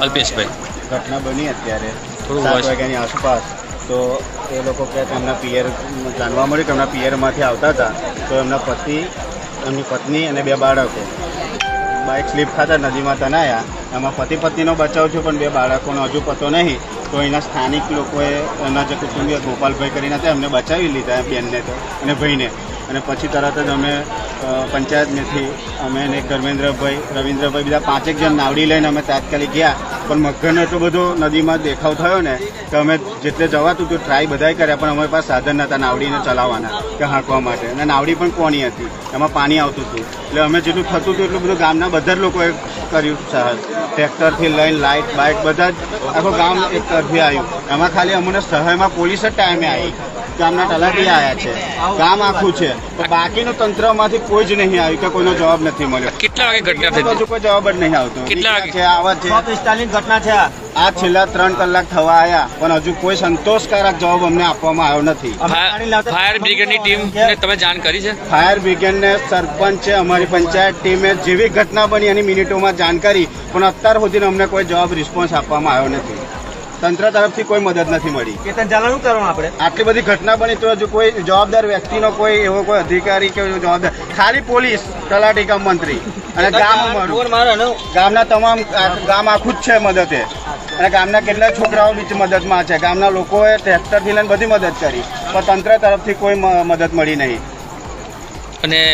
અલ્પેશભાઈ. ઘટના બની અત્યારે. થોડું સાત વાગ્યાની આસપાસ. તો એ લોકો કે એમના પિયર જાણવા મળ્યું કે એમના પિયરમાંથી આવતા હતા. તો એમના પતિ એમની પત્ની અને બે બાળકો. બાઇક સ્લીપ ખાતા નદીમાં તનાયા એમાં પતિ પત્નીનો બચાવ થયો પણ બે બાળકોનો હજુ પતો નહીં. તો એના સ્થાનિક લોકોએ એના જે કુટુંબીય ગોપાલભાઈ કરીને હતા એમને બચાવી લીધા બેનને તો અને ભાઈને. અને પછી તરત જ અમે અ, પંચાયતમાંથી અમે અને ધર્મેન્દ્રભાઈ રવિન્દ્રભાઈ બધા પાંચેક જણ નાવડી લઈને અમે તાત્કાલિક ગયા. પણ મગરનો એટલો બધો નદીમાં દેખાવ થયો ને કે અમે જેટલે જવાતું તો ટ્રાય બધાય કર્યા પણ અમારી પાસે સાધન નહોતા નાવડીને ચલાવવાના કે હાંકવા માટે. અને નાવડી પણ કોની હતી? એમાં પાણી આવતું હતું. એટલે અમે જેટલું થતું હતું એટલું બધું ગામના બધા જ લોકોએ કર્યું સાહસ ટ્રેક્ટરથી લઈને લાઇટ બાઇક બધા જ આખું ગામ એક તરફી આવ્યું. એમાં ખાલી અમને સહાયમાં પોલીસ જ ટાઈમે આવી. ગામના તલાટી આવ્યા છે. ગામ આખું છે. તો બાકીનું તંત્રમાંથી કોઈ જ નહીં આવ્યું કે કોઈનો જવાબ નથી મળ્યો. કેટલા વાગે ઘટના થઈ હજુ કોઈ જવાબ જ નહીં આવતો. કેટલા વાગે? છે આવા છે પિસ્તાલીસ ઘટના છે આ. છેલ્લા ત્રણ કલાક થવા આવ્યા પણ હજુ કોઈ સંતોષકારક જવાબ અમને આપવામાં આવ્યો નથી. ફાયર બ્રિગેડની ટીમ તમે જાણ કરી છે? ફાયર બ્રિગેડને સરપંચ છે અમારી પંચાયત ટીમે જેવી ઘટના બની એની મિનિટોમાં જાણકારી પણ અત્યાર સુધી અમને કોઈ જવાબ રિસ્પોન્સ આપવામાં આવ્યો નથી. તંત્ર તરફથી કોઈ મદદ નથી મળી. કેતન શું કરવાનું આપણે? આટલી બધી ઘટના બની તો હજુ કોઈ જવાબદાર વ્યક્તિનો કોઈ એવો કોઈ અધિકારી કે જવાબદાર ખાલી પોલીસ તલાટી કામ મંત્રી અને ગામ ગામના તમામ ગામ આખું જ છે મદદે અને ગામના કેટલા છોકરાઓ બીજ મદદમાં છે. ગામના લોકોએ ટ્રેક્ટરથી લઈને બધી મદદ કરી. પણ તંત્ર તરફથી કોઈ મ- મદદ મળી નહીં. અને